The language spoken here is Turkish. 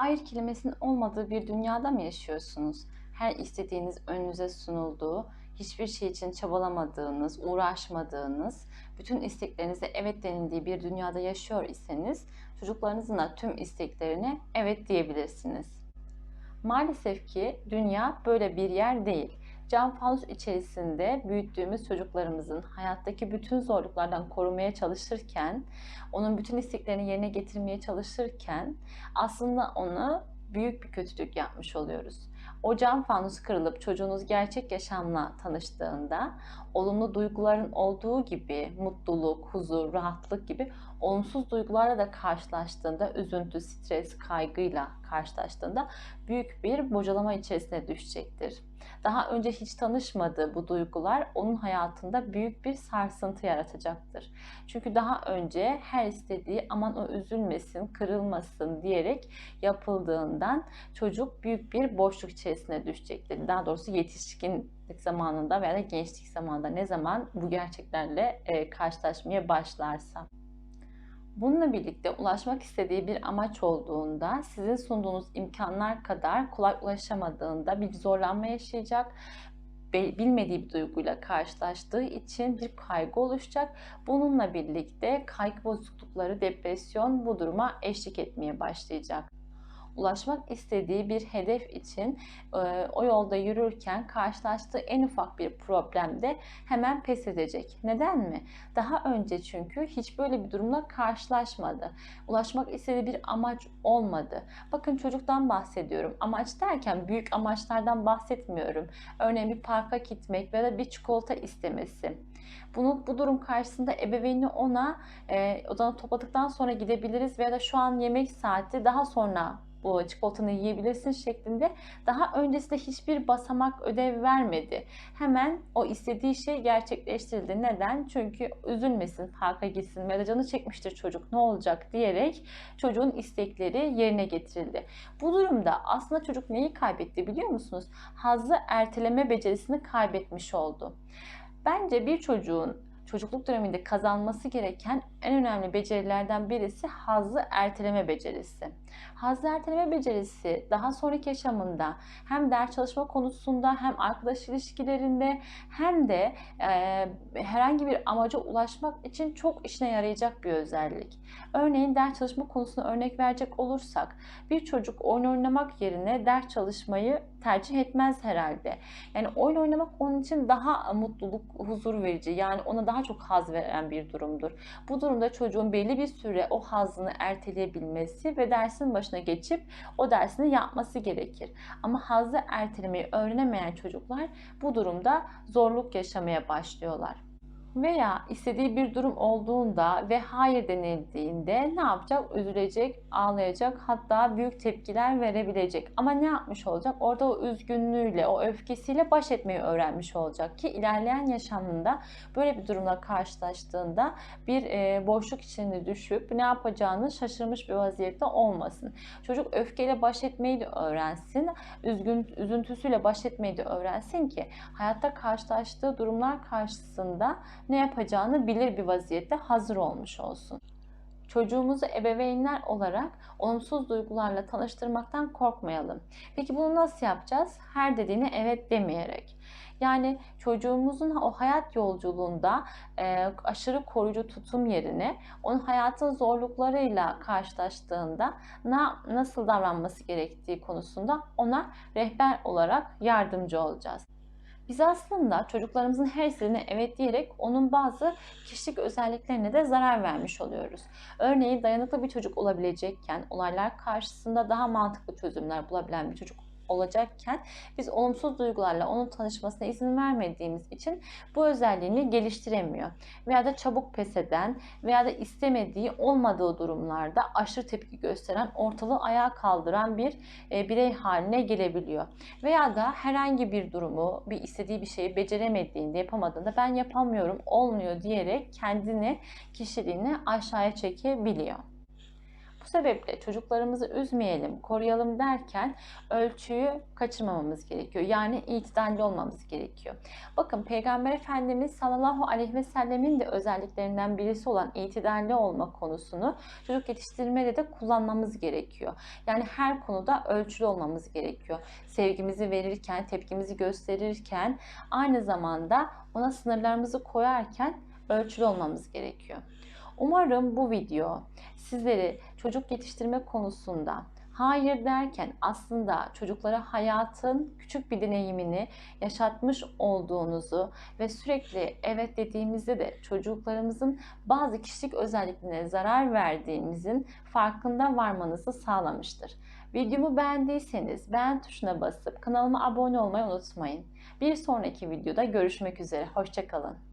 Hayır kelimesinin olmadığı bir dünyada mı yaşıyorsunuz? Her istediğiniz önünüze sunulduğu, hiçbir şey için çabalamadığınız, uğraşmadığınız, bütün isteklerinize evet denildiği bir dünyada yaşıyor iseniz çocuklarınızın da tüm isteklerine evet diyebilirsiniz. Maalesef ki dünya böyle bir yer değil. Cam fanus içerisinde büyüttüğümüz çocuklarımızın hayattaki bütün zorluklardan korumaya çalışırken, onun bütün isteklerini yerine getirmeye çalışırken aslında ona büyük bir kötülük yapmış oluyoruz. O cam fanus kırılıp çocuğunuz gerçek yaşamla tanıştığında olumlu duyguların olduğu gibi mutluluk, huzur, rahatlık gibi olumsuz duygularla da karşılaştığında, üzüntü, stres, kaygıyla karşılaştığında büyük bir bocalama içerisine düşecektir. Daha önce hiç tanışmadığı bu duygular onun hayatında büyük bir sarsıntı yaratacaktır. Çünkü daha önce her istediği aman o üzülmesin, kırılmasın diyerek yapıldığından çocuk büyük bir boşluk içerisine düşecektir. Daha doğrusu yetişkinlik zamanında veya da gençlik zamanında ne zaman bu gerçeklerle karşılaşmaya başlarsa. Bununla birlikte ulaşmak istediği bir amaç olduğunda sizin sunduğunuz imkanlar kadar kolay ulaşamadığında bir zorlanma yaşayacak bilmediği bir duyguyla karşılaştığı için bir kaygı oluşacak. Bununla birlikte kaygı bozuklukları, depresyon bu duruma eşlik etmeye başlayacak ulaşmak istediği bir hedef için o yolda yürürken karşılaştığı en ufak bir problemde hemen pes edecek. Neden mi? Daha önce çünkü hiç böyle bir durumla karşılaşmadı. Ulaşmak istediği bir amaç olmadı. Bakın çocuktan bahsediyorum. Amaç derken büyük amaçlardan bahsetmiyorum. Örneğin bir parka gitmek veya bir çikolata istemesi. Bunu bu durum karşısında ebeveyni ona e, odanı topladıktan sonra gidebiliriz veya da şu an yemek saati daha sonra bu çikolatanı yiyebilirsin şeklinde daha öncesinde hiçbir basamak ödev vermedi. Hemen o istediği şey gerçekleştirildi. Neden? Çünkü üzülmesin, parka gitsin veya canı çekmiştir çocuk ne olacak diyerek çocuğun istekleri yerine getirildi. Bu durumda aslında çocuk neyi kaybetti biliyor musunuz? Hazzı erteleme becerisini kaybetmiş oldu. Bence bir çocuğun çocukluk döneminde kazanması gereken en önemli becerilerden birisi hazzı erteleme becerisi. Hazzı erteleme becerisi daha sonraki yaşamında hem ders çalışma konusunda hem arkadaş ilişkilerinde hem de e, herhangi bir amaca ulaşmak için çok işine yarayacak bir özellik. Örneğin ders çalışma konusuna örnek verecek olursak bir çocuk oyun oynamak yerine ders çalışmayı tercih etmez herhalde. Yani oyun oynamak onun için daha mutluluk, huzur verici yani ona daha çok haz veren bir durumdur. Bu durumda çocuğun belli bir süre o hazını erteleyebilmesi ve dersin başına geçip o dersini yapması gerekir. Ama hazı ertelemeyi öğrenemeyen çocuklar bu durumda zorluk yaşamaya başlıyorlar. Veya istediği bir durum olduğunda ve hayır denildiğinde ne yapacak? Üzülecek, ağlayacak, hatta büyük tepkiler verebilecek. Ama ne yapmış olacak? Orada o üzgünlüğüyle, o öfkesiyle baş etmeyi öğrenmiş olacak ki ilerleyen yaşamında böyle bir durumla karşılaştığında bir e, boşluk içinde düşüp ne yapacağını şaşırmış bir vaziyette olmasın. Çocuk öfkeyle baş etmeyi de öğrensin, üzgün üzüntüsüyle baş etmeyi de öğrensin ki hayatta karşılaştığı durumlar karşısında ne yapacağını bilir bir vaziyette hazır olmuş olsun. Çocuğumuzu ebeveynler olarak olumsuz duygularla tanıştırmaktan korkmayalım. Peki bunu nasıl yapacağız? Her dediğine evet demeyerek. Yani çocuğumuzun o hayat yolculuğunda e, aşırı koruyucu tutum yerine onun hayatın zorluklarıyla karşılaştığında na, nasıl davranması gerektiği konusunda ona rehber olarak yardımcı olacağız. Biz aslında çocuklarımızın her istediğine evet diyerek onun bazı kişilik özelliklerine de zarar vermiş oluyoruz. Örneğin dayanıklı bir çocuk olabilecekken olaylar karşısında daha mantıklı çözümler bulabilen bir çocuk olacakken biz olumsuz duygularla onun tanışmasına izin vermediğimiz için bu özelliğini geliştiremiyor. Veya da çabuk pes eden veya da istemediği olmadığı durumlarda aşırı tepki gösteren ortalığı ayağa kaldıran bir e, birey haline gelebiliyor. Veya da herhangi bir durumu, bir istediği bir şeyi beceremediğinde, yapamadığında ben yapamıyorum, olmuyor diyerek kendini, kişiliğini aşağıya çekebiliyor. Sebeple çocuklarımızı üzmeyelim, koruyalım derken ölçüyü kaçırmamamız gerekiyor. Yani itidalli olmamız gerekiyor. Bakın Peygamber Efendimiz sallallahu aleyhi ve sellemin de özelliklerinden birisi olan itidalli olma konusunu çocuk yetiştirmede de kullanmamız gerekiyor. Yani her konuda ölçülü olmamız gerekiyor. Sevgimizi verirken, tepkimizi gösterirken aynı zamanda ona sınırlarımızı koyarken ölçülü olmamız gerekiyor. Umarım bu video sizleri çocuk yetiştirme konusunda hayır derken aslında çocuklara hayatın küçük bir deneyimini yaşatmış olduğunuzu ve sürekli evet dediğimizde de çocuklarımızın bazı kişilik özelliklerine zarar verdiğimizin farkında varmanızı sağlamıştır. Videomu beğendiyseniz beğen tuşuna basıp kanalıma abone olmayı unutmayın. Bir sonraki videoda görüşmek üzere. Hoşçakalın.